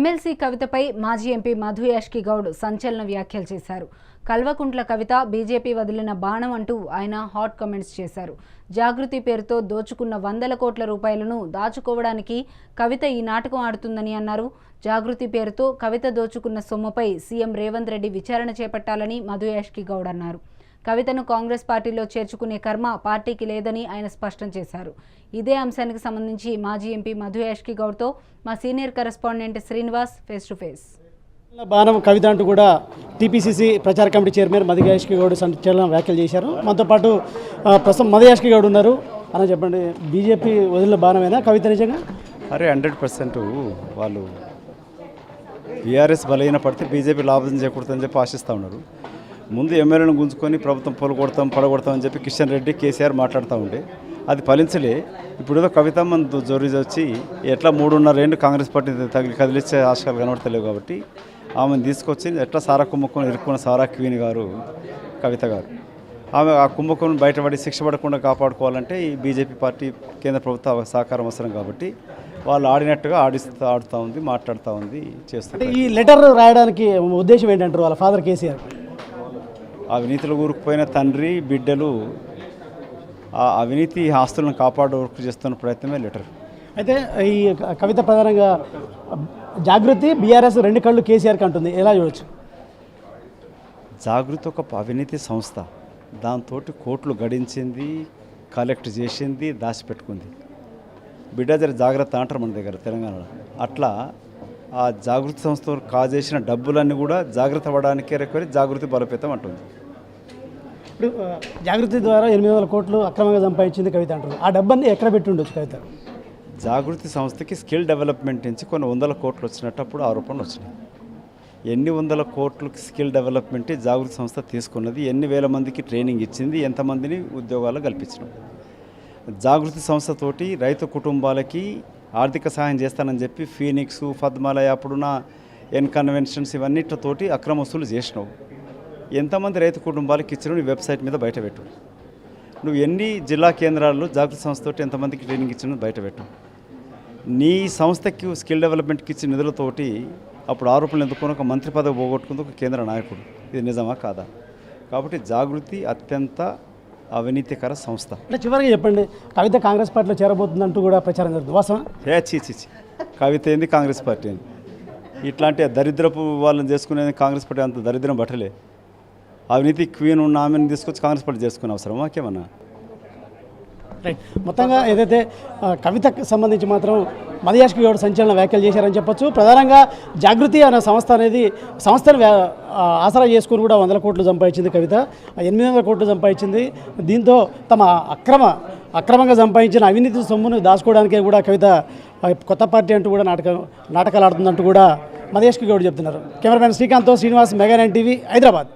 MLC కవితపై మాజీ MP Madhu Yaskhi Goud సంచలన వ్యాఖ్యలు చేశారు. కల్వకుంట్ల కవిత బీజేపీ వదిలిన బాణం అంటూ ఆయన హాట్ కామెంట్స్ చేశారు. జాగృతి పేరుతో దోచుకున్న వందల కోట్ల రూపాయలను దాచుకోవడానికి కవిత ఈ నాటకం ఆడుతుందని అన్నారు. జాగృతి పేరుతో కవిత దోచుకున్న సొమ్ముపై సీఎం రేవంత్ రెడ్డి విచారణ చేపట్టాలని మధు యాష్కి గౌడ్ అన్నారు. కవితను కాంగ్రెస్ పార్టీలో చేర్చుకునే కర్మ పార్టీకి లేదని ఆయన స్పష్టం చేశారు. ఇదే అంశానికి సంబంధించి మాజీ ఎంపీ మధు యాష్కి గౌడ్తో మా senior correspondent Srinivas face to face. బాణం కవిత అంటూ కూడా టీపీసీసీ ప్రచార కమిటీ చైర్మన్ మదిగాయష్కి గౌడ్ సంచలన వ్యాఖ్యలు చేశారు. మనతో పాటు ప్రస్తుతం మదయాష్కి గౌడ్ ఉన్నారు. అని చెప్పండి బీజేపీ వదిలిన బాణమేనా కవిత నిజంగా? అరే హండ్రెడ్ పర్సెంట్ వాళ్ళు బీఆర్ఎస్ బలహీన పడితే బీజేపీ లాభం చేకూడదని చెప్పి ఆశిస్తూ ఉన్నారు. ముందు ఎమ్మెల్యేలను గుంజుకొని ప్రభుత్వం పొలగొడతాం పడగొడతాం అని చెప్పి కిషన్ రెడ్డి కేసీఆర్ మాట్లాడుతూ ఉండే. అది ఫలించలే. ఇప్పుడు ఏదో కవితమ్మ జోరీ వచ్చి ఎట్లా మూడున్నర ఏండు కాంగ్రెస్ పార్టీ తగిలి కదిలిచ్చే ఆశకాలు కనబడతలేవు కాబట్టి ఆమెను తీసుకొచ్చి ఎట్లా సారా కుంభకోణం ఇరుక్కున్న సారా క్వీన్ గారు కవిత గారు. ఆమె ఆ కుంభకోణం బయటపడి శిక్ష పడకుండా కాపాడుకోవాలంటే ఈ బీజేపీ పార్టీ కేంద్ర ప్రభుత్వ సహకారం అవసరం కాబట్టి వాళ్ళు ఆడినట్టుగా ఆడిస్తూ ఆడుతూ ఉంది మాట్లాడుతూ ఉంది అంటే చేస్తారు ఈ లెటర్ రాయడానికి ఉద్దేశం ఏంటంటారు వాళ్ళ ఫాదర్ కేసీఆర్? అవినీతిలో కూరుకుపోయిన తండ్రి బిడ్డలు ఆ అవినీతి ఆస్తులను కాపాడే వరకు చేస్తున్న ప్రయత్నమే లెటర్. అయితే ఈ కవిత ప్రధానంగా జాగృతి బీఆర్ఎస్ రెండు కళ్ళు కేసీఆర్కి అంటుంది. ఎలా చూడొచ్చు? జాగృతి ఒక అవినీతి సంస్థ. దాంతో కోట్లు గడించింది కలెక్ట్ చేసింది దాచిపెట్టుకుంది. బిడ్డ జర జాగ్రత్త అంటారు మన దగ్గర తెలంగాణలో. అట్లా ఆ జాగృతి సంస్థ కాజేసిన డబ్బులన్నీ కూడా జాగ్రత్త పడడానికే రేపరి జాగృతి బలోపేతం అంటుంది. ఇప్పుడు జాగృతి ద్వారా ఎనిమిది వందల కోట్లు అక్రమంగా సంపాదించింది కవిత అంటారు. ఆ డబ్బంది ఎక్కడ పెట్టి ఉండొచ్చు కవిత? జాగృతి సంస్థకి స్కిల్ డెవలప్మెంట్ నుంచి కొన్ని వందల కోట్లు వచ్చినట్టు అప్పుడు ఆరోపణలు వచ్చినాయి. ఎన్ని వందల కోట్లు స్కిల్ డెవలప్మెంట్ జాగృతి సంస్థ తీసుకున్నది ఎన్ని వేల మందికి ట్రైనింగ్ ఇచ్చింది ఎంతమందిని ఉద్యోగాలు కల్పించినాం జాగృతి సంస్థతోటి రైతు కుటుంబాలకి ఆర్థిక సహాయం చేస్తానని చెప్పి ఫీనిక్స్ పద్మాలయ అప్పుడున్న ఎన్ కన్వెన్షన్స్ ఇవన్నిటితోటి అక్రమ వసూలు చేసినావు. ఎంతమంది రైతు కుటుంబాలకు ఇచ్చిన నీ వెబ్సైట్ మీద బయటపెట్టు నువ్వు ఎన్ని జిల్లా కేంద్రాల్లో జాగ్రత్త సంస్థతోటి ఎంతమందికి ట్రైనింగ్ ఇచ్చినా బయటపెట్టు నీ సంస్థకి స్కిల్ డెవలప్మెంట్కి ఇచ్చిన నిధులతోటి అప్పుడు ఆరోపణలు ఎందుకుని ఒక మంత్రి పదవి పోగొట్టుకుంది ఒక కేంద్ర నాయకుడు. ఇది నిజమా కాదా? కాబట్టి జాగృతి అత్యంత అవినీతికర సంస్థ. అంటే చివరిగా చెప్పండి కవిత కాంగ్రెస్ పార్టీలో చేరబోతుందంటూ కూడా ప్రచారం జరుగుతుంది. వాస్తవం. కవిత ఏంది? కాంగ్రెస్ పార్టీ ఏంది? ఇట్లాంటి దరిద్రపు వాళ్ళని చేసుకునేది కాంగ్రెస్ పార్టీ అంత దరిద్రం పట్టలే. అవినీతి క్వీన్ ఉన్న ఆమెను తీసుకొచ్చి కాంగ్రెస్ పార్టీ చేసుకునే అవసరం మాకేమన్నా? రైట్ మొత్తంగా ఏదైతే కవితకు సంబంధించి మాత్రం మదయాష్కి గౌడ్ సంచలన వ్యాఖ్యలు చేశారని చెప్పొచ్చు. ప్రధానంగా జాగృతి అనే సంస్థ అనేది సంస్థను ఆసరా చేసుకుని కూడా వందల కోట్లు సంపాదించింది కవిత. ఎనిమిది వందల కోట్లు సంపాదించింది. దీంతో తమ అక్రమ అక్రమంగా సంపాదించిన అవినీతి సొమ్మును దాచుకోవడానికి కూడా కవిత కొత్త పార్టీ అంటూ కూడా నాటకం నాటకాలు ఆడుతుందంటూ కూడా మదేష్కి గౌడ్ చెప్తున్నారు? Cameraman శ్రీకాంత్తో Srinivas mega nine TV Hyderabad.